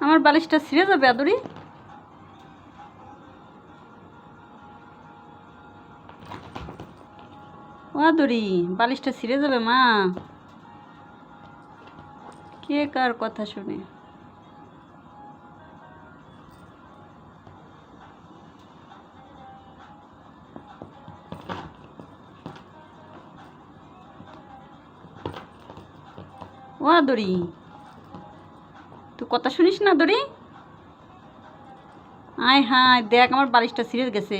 আমার বালিশটা ছিঁড়ে যাবে, আদুরি? ও আদুরি, বালিশটা ছিঁড়ে যাবে, মা। কে কার কথা শুনে? ও আদরি, তুই কথা শুনিস না দড়ি আয় হায়, দেখ আমার বালিশটা ছিঁড়ে গেছে।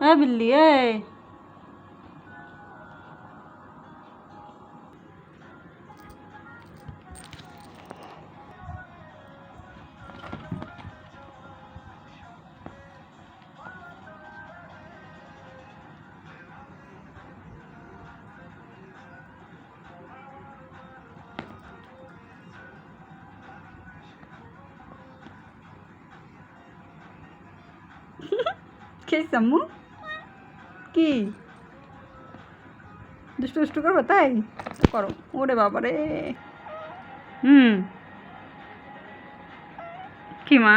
হ্যাঁ বিল্লি, এ। কে সামু কি? দুষ্টু দুষ্টু করব তাই? করো। ওরে বাবা রে হুম। কি মা?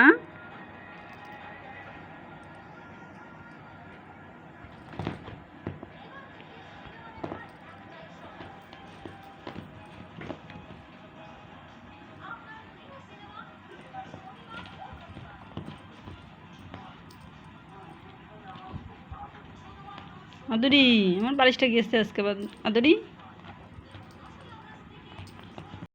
আদুরি আমার বালিশটা গেছে আজকে আদুরি।